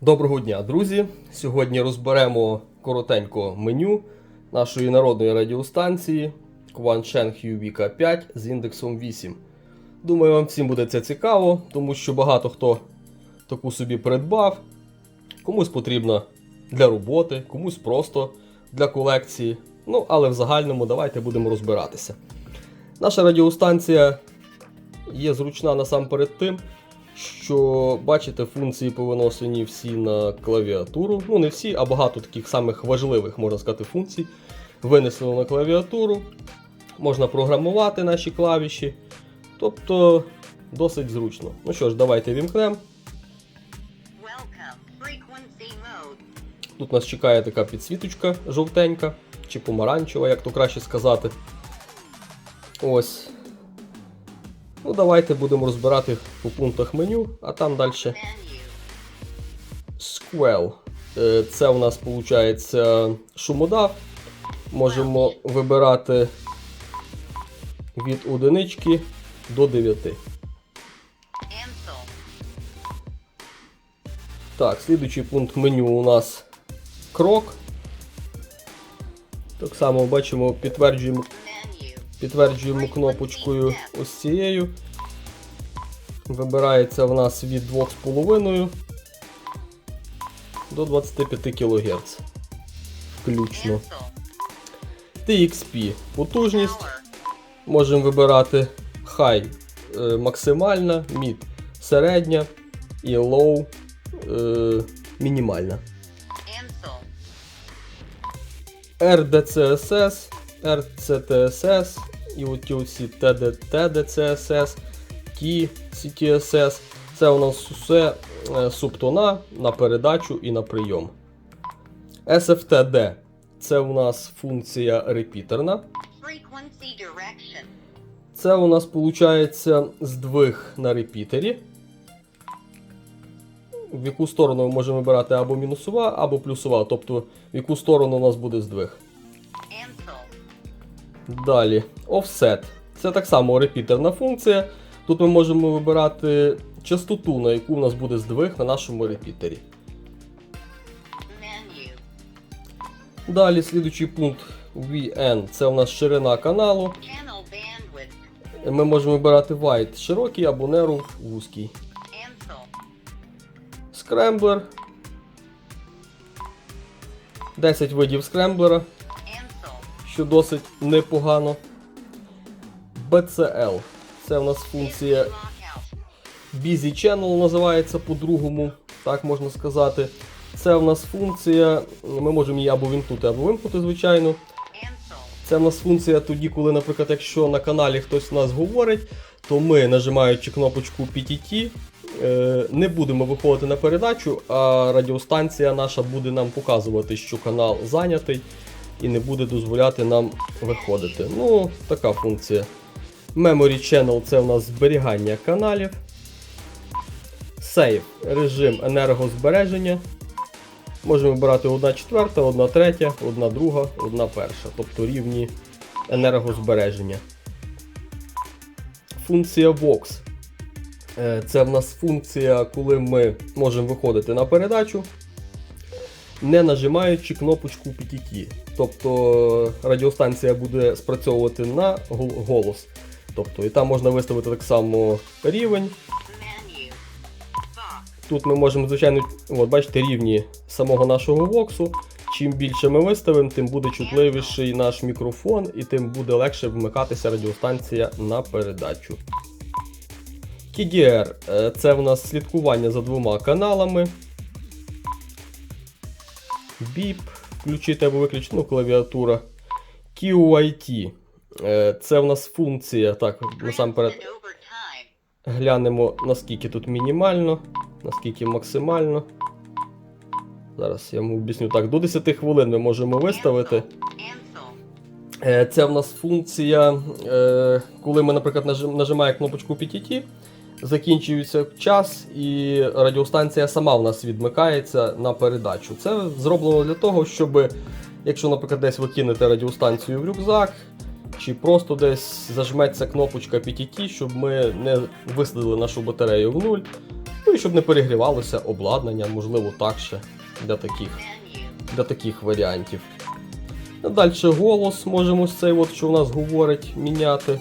Доброго дня, друзі! Сьогодні розберемо коротенько меню нашої народної радіостанції Quansheng UVK 5 з індексом 8. Думаю, вам всім буде це цікаво, тому що багато хто таку собі придбав. Комусь потрібно для роботи, комусь просто для колекції. Ну, але в загальному давайте будемо розбиратися. Наша радіостанція є зручна насамперед тим, що бачите, функції повиносені всі на клавіатуру. Ну, не всі, а багато таких самих важливих, можна сказати, функцій. Винесено на клавіатуру. Можна програмувати наші клавіші. Тобто досить зручно. Ну що ж, давайте вімкнемо. Тут нас чекає така підсвіточка жовтенька чи помаранчева, як то краще сказати. Ось. Ну, давайте будемо розбирати по пунктах меню, а там далі Squell. Е, Це у нас виходить шумодав. Можемо вибирати від одинички до 9. Ansel. Так, слідуючий пункт меню у нас крок. Так само бачимо, підтверджуємо, підтверджуємо кнопочкою ось цією. Вибирається в нас від 2,5 до 25 кГц. Включно. TXP потужність. Можемо вибирати High е, максимальна, Mid середня і Low е, мінімальна. RDCSS, RCTSS і оті оці TD, TDCSS, Key CTSS. Це у нас все е, субтона на передачу і на прийом. SFTD це у нас функція репітерна. Це у нас виходить здвиг на репітері. В яку сторону ми можемо вибирати або мінусова, або плюсова. Тобто, в яку сторону у нас буде здвиг. Далі, offset. Це так само репітерна функція. Тут ми можемо вибирати частоту, на яку у нас буде здвиг на нашому репітері. Далі, слідуючий пункт VN. Це у нас ширина каналу. Ми можемо вибирати wide широкий або narrow вузький. Скремблер. 10 видів скремблера, що досить непогано. BCL. Це у нас функція Busy Channel називається по-другому, так можна сказати. Це у нас функція, ми можемо її або вимкнути, або вимкнути, звичайно. Це в нас функція тоді, коли, наприклад, якщо на каналі хтось у нас говорить, то ми, нажимаючи кнопочку PTT, е, не будемо виходити на передачу, а радіостанція наша буде нам показувати, що канал зайнятий і не буде дозволяти нам виходити. Ну, така функція. Memory Channel це у нас зберігання каналів. Save режим енергозбереження. Можемо вибирати 1 четверта, 1 третя, 1 друга, 1 перша, тобто рівні енергозбереження. Функція Vox. Е, Це в нас функція, коли ми можемо виходити на передачу, не нажимаючи кнопочку PTT. Тобто радіостанція буде спрацьовувати на голос. Тобто, і там можна виставити так само рівень. Тут ми можемо, звичайно, от бачите, рівні самого нашого воксу. Чим більше ми виставимо, тим буде чутливіший наш мікрофон і тим буде легше вмикатися радіостанція на передачу. KDR е, це в нас слідкування за двома каналами. BIP, включити або виключити, ну, клавіатура. QIT. Е, Це в нас функція. Так, насамперед. Глянемо, наскільки тут мінімально, наскільки максимально. Зараз я вам об'ясню так. До 10 хвилин ми можемо виставити. Е, Це в нас функція, е, коли ми, наприклад, нажим- нажимаємо кнопочку PTT, закінчується час і радіостанція сама в нас відмикається на передачу. Це зроблено для того, щоб, якщо, наприклад, десь ви кинете радіостанцію в рюкзак, чи просто десь зажметься кнопочка PTT, щоб ми не висадили нашу батарею в нуль, Ну і щоб не перегрівалося обладнання, можливо, так ще для таких, для таких варіантів. Далі голос можемо ось цей, от, що у нас говорить, міняти.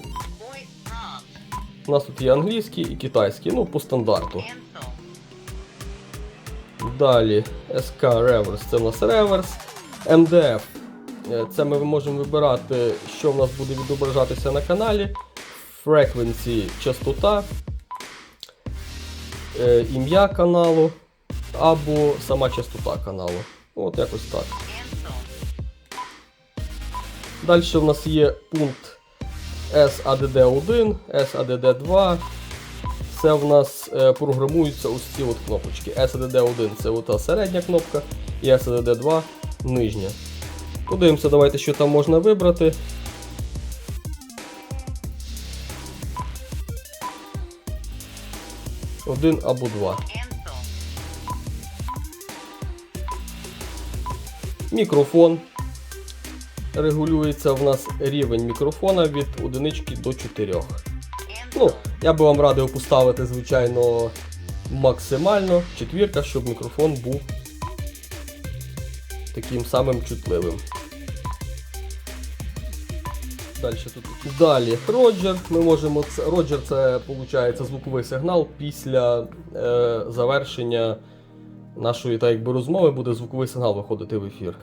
У нас тут є англійський і китайський, ну по стандарту. Далі SK Reverse, це у нас реверс. MDF. Е, Це ми можемо вибирати, що в нас буде відображатися на каналі. Frequency частота, е, ім'я каналу або сама частота каналу. От якось так. Далі в нас є пункт SADD1, SADD2. Це в нас е, програмуються ось ці от кнопочки. SADD1 це ота середня кнопка, і SADD2 нижня. Подивимося, давайте, що там можна вибрати. Один або два. Мікрофон. Регулюється в нас рівень мікрофона від 1 до 4. Ну, я би вам радив поставити, звичайно, максимально четвірка, щоб мікрофон був таким самим чутливим. Далі тут. Далі Роджер. Ми можемо це. Роджер це виходить звуковий сигнал після е, завершення нашої так якби розмови буде звуковий сигнал виходити в ефір.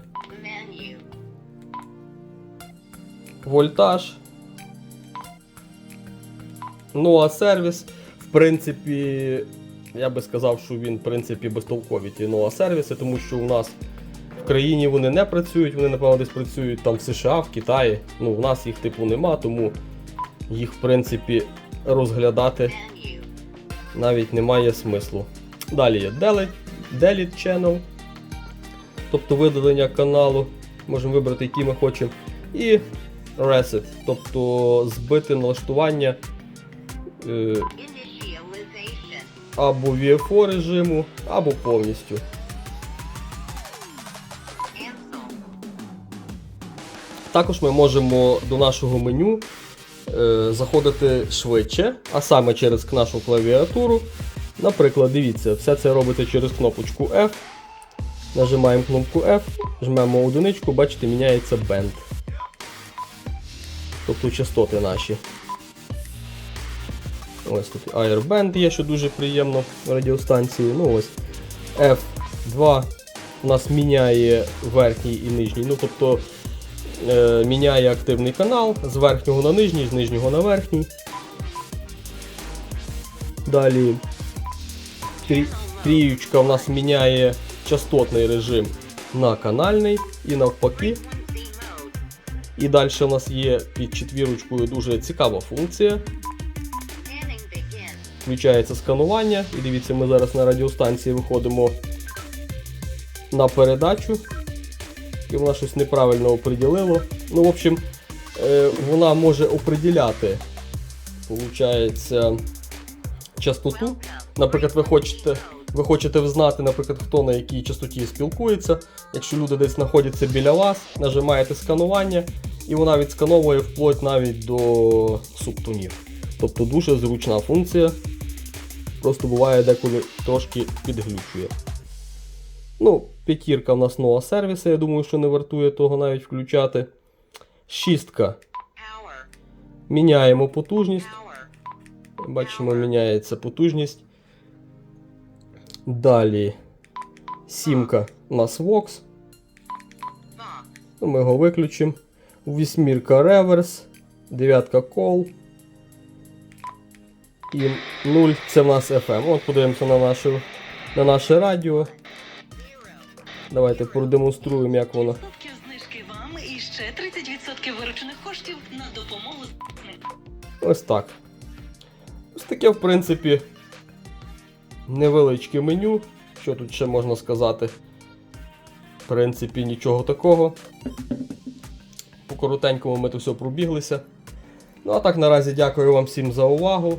Вольтаж. Ну а сервіс, в принципі, я би сказав, що він, в принципі, безтолкові ті Noa сервіси, тому що у нас в країні вони не працюють, вони, напевно, десь працюють там в США, в Китаї. Ну, у нас їх типу нема, тому їх, в принципі, розглядати навіть немає смислу. Далі є Delete, Delete Channel, тобто видалення каналу. Можемо вибрати, який ми хочемо. І Reset, тобто збити налаштування е, або VFO режиму, або повністю. Також ми можемо до нашого меню е, заходити швидше, а саме через нашу клавіатуру. Наприклад, дивіться, все це робиться через кнопочку F. Нажимаємо кнопку F, жмемо одиничку, бачите, міняється бенд. Тобто частоти наші. Ось тут Airband є, що дуже приємно в радіостанції. Ну ось F2 у нас міняє верхній і нижній. Ну, тобто міняє активний канал з верхнього на нижній, з нижнього на верхній. Далі трі- тріючка у нас міняє частотний режим на канальний і навпаки. І далі у нас є під четвірочкою дуже цікава функція. Включається сканування. І дивіться, ми зараз на радіостанції виходимо на передачу. І вона щось неправильно оприділило. Ну, в общем, е, вона може оприділяти, частоту. Наприклад, ви хочете, ви хочете взнати, наприклад, хто на якій частоті спілкується. Якщо люди десь знаходяться біля вас, нажимаєте сканування, і вона відскановує вплоть навіть до субтонів. Тобто дуже зручна функція. Просто буває деколи трошки підглючує. Ну, п'ятірка в нас нова сервіси, я думаю, що не вартує того навіть включати. Шістка. Міняємо потужність. Бачимо, міняється потужність. Далі сімка у нас Vox. Ну, Ми його виключимо. Вісьмірка реверс, дев'ятка кол. І 0 це в нас FM. От подивимося на наше, на наше радіо. Давайте продемонструємо, як воно. Знижки вам і ще 30% виручених коштів на допомогу. Ось так. Ось таке, в принципі, невеличке меню. Що тут ще можна сказати? В принципі, нічого такого. По коротенькому ми тут все пробіглися. Ну а так наразі дякую вам всім за увагу.